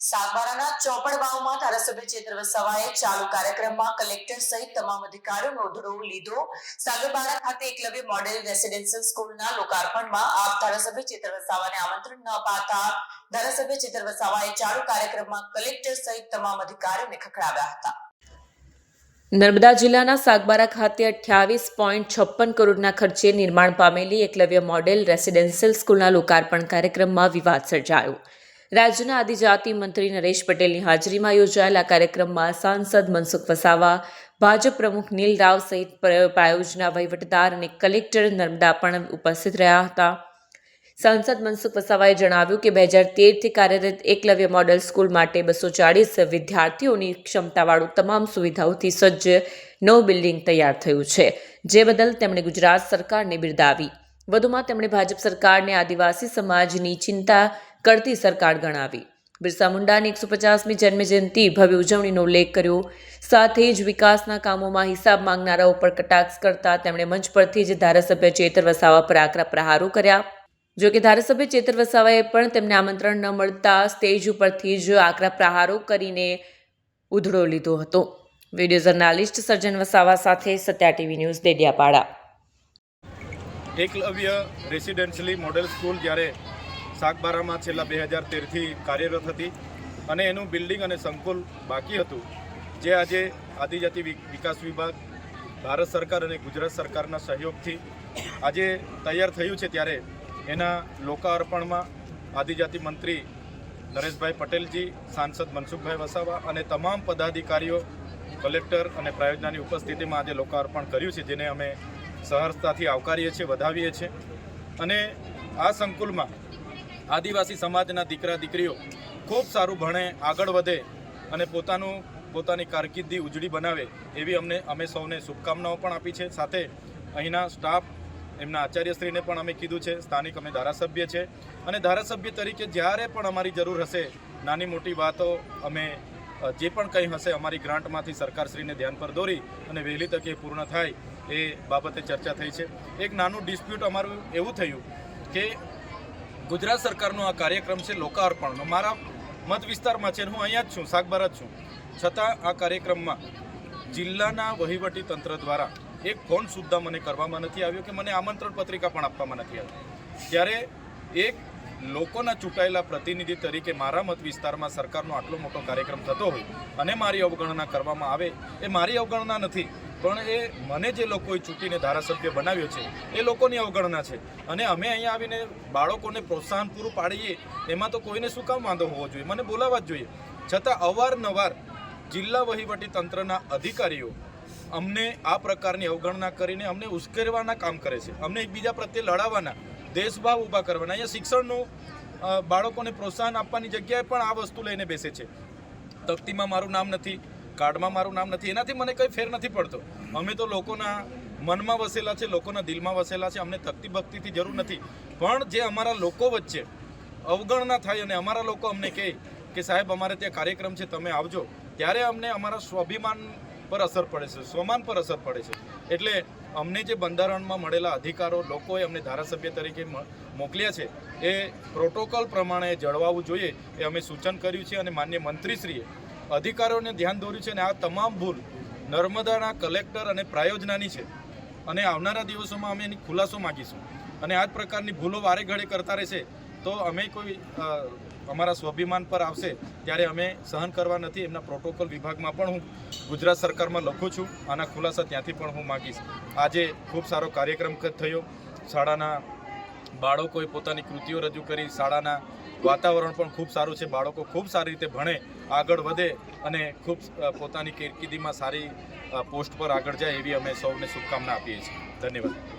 સાગબારાના ચોપડ વાવમાં ધારાસભ્ય ચેતર વસાવાએ ચાલુ કાર્યક્રમમાં કલેક્ટર સહિત તમામ અધિકારીઓનો ધડો લીધો. સાગરબારા ખાતે એકલવ્ય મોડેલ રેસિડેન્શિયલ સ્કૂલના લોકાર્પણમાં આપ ધારાસભ્ય ચેતર વસાવાને આમંત્રણ ન અપાતા ધારાસભ્ય ચેતર વસાવાએ ચાલુ કાર્યક્રમમાં કલેક્ટર સહિત તમામ અધિકારીઓને ખખડાવ્યા હતા. નર્મદા જિલ્લાના સાગબારા ખાતે અઠ્યાવીસ પોઈન્ટ છપ્પન કરોડના ખર્ચે નિર્માણ પામેલી એકલવ્ય મોડેલ રેસિડેન્શિયલ સ્કૂલના લોકાર્પણ કાર્યક્રમમાં વિવાદ સર્જાયો. રાજ્યના આદિજાતિ મંત્રી નરેશ પટેલની હાજરીમાં યોજાયેલા કાર્યક્રમમાં સાંસદ મનસુખ વસાવા, ભાજપ પ્રમુખ નીલ રાવ સહિત પ્ર- પ્રાયોજના વહીવટદાર અને કલેક્ટર નર્મદા પણ ઉપસ્થિત રહ્યા હતા. સાંસદ મનસુખ વસાવાએ જણાવ્યું કે બે હજાર તેરથી કાર્યરત એકલવ્ય મોડલ સ્કૂલ માટે બસો ચાળીસ વિદ્યાર્થીઓની ક્ષમતાવાળું તમામ સુવિધાઓથી સજ્જ નવું બિલ્ડિંગ તૈયાર થયું છે, જે બદલ તેમણે ગુજરાત સરકારને બિરદાવી. વધુમાં તેમણે ભાજપ સરકારને આદિવાસી સમાજની ચિંતા કરતી સરકાર ગણાવી. બિરસા મુંડાની એકસો પચાસમી જન્મજયંતિ ભવ્ય ઉજવણીનો ઉલ્લેખ કર્યો. સાથે જ વિકાસના કામોમાં હિસાબ માંગનારાઓ પર કટાક્ષ કરતા તેમણે મંચ પરથી જ ધારાસભ્ય ચેતર વસાવા પર આકરા પ્રહારો કર્યા. જો કે ધારાસભ્ય ચેતર વસાવાએ પણ તેમને આમંત્રણ ન મળતા સ્ટેજ ઉપરથી જ આકરા પ્રહારો કરીને ઉધડો લીધો હતો. વીડિયો જર્નાલિસ્ટ સર્જન વસાવા સાથે Satya TV news Dediapada. Eklavya residential model school જ્યારે સાગબારામાં છેલ્લા બે હજાર તેરથી કાર્યરત હતી અને એનું બિલ્ડિંગ અને સંકુલ બાકી હતું, જે આજે આદિજાતિ વિકાસ વિભાગ, ભારત સરકાર અને ગુજરાત સરકારના સહયોગથી આજે તૈયાર થયું છે ત્યારે એના લોકાર્પણમાં આદિજાતિ મંત્રી નરેશભાઈ પટેલજી, સાંસદ મનસુખભાઈ વસાવા અને તમામ પદાધિકારીઓ, કલેક્ટર અને પ્રાયોજનાની ઉપસ્થિતિમાં આજે લોકાર્પણ કર્યું છે, જેને અમે સહર્ષતાથી આવકારીએ છીએ, વધાવીએ છીએ. અને આ સંકુલમાં આદિવાસી સમાજના દીકરા દીકરીઓ ખૂબ સારું ભણે, આગળ વધે અને પોતાનું, પોતાની કારકિર્દી ઉજળી બનાવે એવી અમને, અમે સૌને શુભકામનાઓ પણ આપી છે. સાથે અહીંના સ્ટાફ એમના આચાર્યશ્રીને પણ અમે કીધું છે. સ્થાનિક અમે ધારાસભ્ય છે. અને ધારાસભ્ય તરીકે જ્યારે પણ અમારી જરૂર હશે, નાની મોટી વાતો અમે જે પણ કંઈ હશે અમારી ગ્રાન્ટમાંથી સરકારશ્રીને ધ્યાન પર દોરી અને વહેલી તકે પૂર્ણ થાય એ બાબતે ચર્ચા થઈ છે. એક નાનું ડિસ્પ્યુટ અમારું એવું થયું કે ગુજરાત સરકારનો આ કાર્યક્રમ છે લોકાર્પણનો મારા મત વિસ્તારમાં છે હું અહીંયા જ છું, સાગબારા જ છું. છતાં આ કાર્યક્રમમાં જિલ્લાના વહીવટી તંત્ર દ્વારા એક ફોન સુદ્ધા મને કરવામાં નથી આવ્યો કે મને આમંત્રણ પત્રિકા પણ આપવામાં નથી આવી. ત્યારે એક લોકોના ચૂંટાયેલા પ્રતિનિધિ તરીકે મારા મત વિસ્તારમાં સરકારનો આટલો મોટો કાર્યક્રમ થતો હોય અને મારી અવગણના કરવામાં આવે, એ મારી અવગણના નથી. પણ એ મને જે લોકોએ ચૂંટીને ધારાસભ્ય બનાવ્યો છે, એ લોકોની અવગણના છે. અને અમે અહીંયા આવીને બાળકોને પ્રોત્સાહન પૂરું પાડીએ, એમાં તો કોઈને શું કામ વાંધો હોવો જોઈએ? મને બોલાવવા જ જોઈએ. છતાં અવારનવાર જિલ્લા વહીવટી તંત્રના અધિકારીઓ અમને આ પ્રકારની અવગણના કરીને અમને ઉશ્કેરવાના કામ કરે છે. અમને એકબીજા પ્રત્યે લડાવવાના, દેશભાવ ઊભા કરવાના. અહીંયા શિક્ષણનું બાળકોને પ્રોત્સાહન આપવાની જગ્યાએ પણ આ વસ્તુ લઈને બેસે છે. તકતીમાં મારું નામ નથી. કાર્ડમાં મારું નામ નથી, એનાથી મને કંઈ ફેર નથી પડતો. અમે તો લોકોના મનમાં વસેલા છે, લોકોના દિલમાં વસેલા છે, અમને તકતી ભક્તિથી જરૂર નથી. પણ જે અમારા લોકો વચ્ચે અવગણના થાય અને અમારા લોકો અમને કહે કે સાહેબ, અમારે ત્યાં કાર્યક્રમ છે, તમે આવજો, ત્યારે અમને અમારા સ્વાભિમાન પર અસર પડે છે, સ્વમાન પર અસર પડે છે. એટલે અમને જે બંધારણમાં મળેલા અધિકારો લોકોએ અમને ધારાસભ્ય તરીકે મોકલ્યા છે, એ પ્રોટોકોલ પ્રમાણે જળવાવું જોઈએ, એ અમે સૂચન કર્યું છે અને માન્ય મંત્રીશ્રીએ અધિકારીઓને ધ્યાન દોર્યું છે અને આ તમામ ભૂલ નર્મદાના કલેક્ટર અને પ્રાયોજનાની છે. અને આવનારા દિવસોમાં અમે એની ખુલાસો માગીશું. અને આ જ પ્રકારની ભૂલો વારે ઘડે કરતા રહેશે, તો અમે કોઈ અમારા સ્વાભિમાન પર આવશે ત્યારે અમે સહન કરવા નથી. એમના પ્રોટોકોલ વિભાગમાં પણ હું ગુજરાત સરકારમાં લખું છું. આના ખુલાસા ત્યાંથી પણ હું માગીશ. આજે ખૂબ સારો કાર્યક્રમ થયો. શાળાના બાળકોએ પોતાની કૃતિઓ રજૂ કરી. શાળાના વાતાવરણ પણ ખૂબ સારું છે. બાળકો ખૂબ સારી રીતે ભણે, આગળ વધે અને ખૂબ પોતાની કારકિર્દીમાં સારી પોસ્ટ પર આગળ જાય એવી અમે સૌને શુભકામના આપીએ છીએ. ધન્યવાદ.